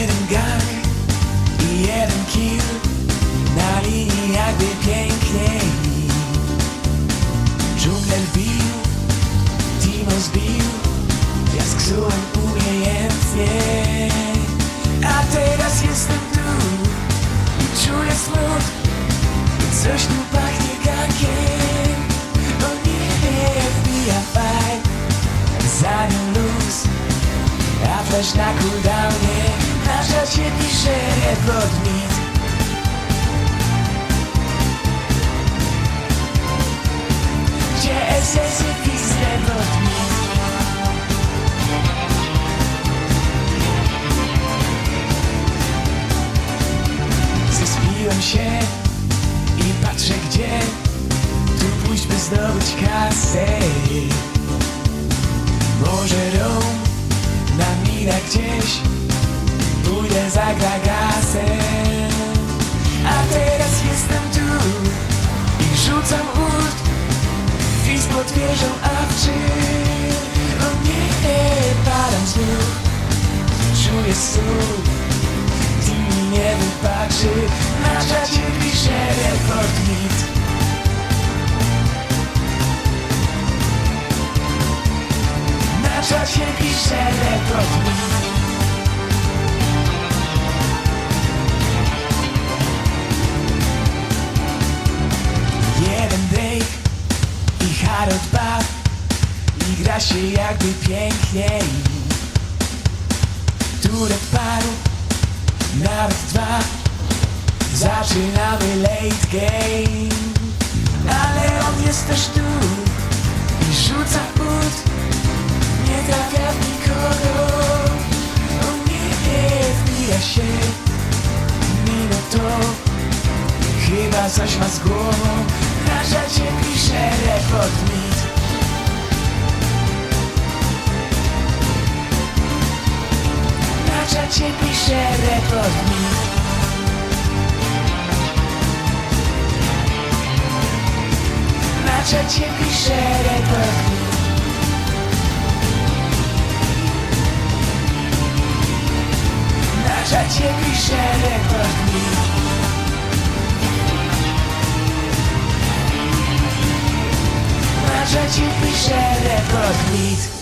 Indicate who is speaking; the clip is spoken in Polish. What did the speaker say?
Speaker 1: jeden gang i jeden kill. Na linii jakby piękniej Dżunglę bił, Timo zbił. Ja sksułem umiejętnie A teraz jestem tu i czuję smut. I coś tu pachnie gankiem O nie, wbija fajn, za nią luz A flash na cooldownie SS-y pis rekord mit Zespiłem się i patrzę gdzie Tu pójść by zdobyć kasę. Może Rom na mina gdzieś Pójdę za rzucam ult Fizz pod wieżą awczy O nie, padam znów. Czuję stół mi nie wybaczy Na czacie pisze rekord Na czacie pisze rekord Harold Buff I gra się jakby piękniej Turek paru nawet dwa Zaczynamy late game. Ale on jest też tu I rzuca put Nie trafia w nikogo. O nie, nie wbija się Mimo to Chyba coś ma z głową czacie pisze rekord mit Na czacie pisze rekord mit Na pisze pisze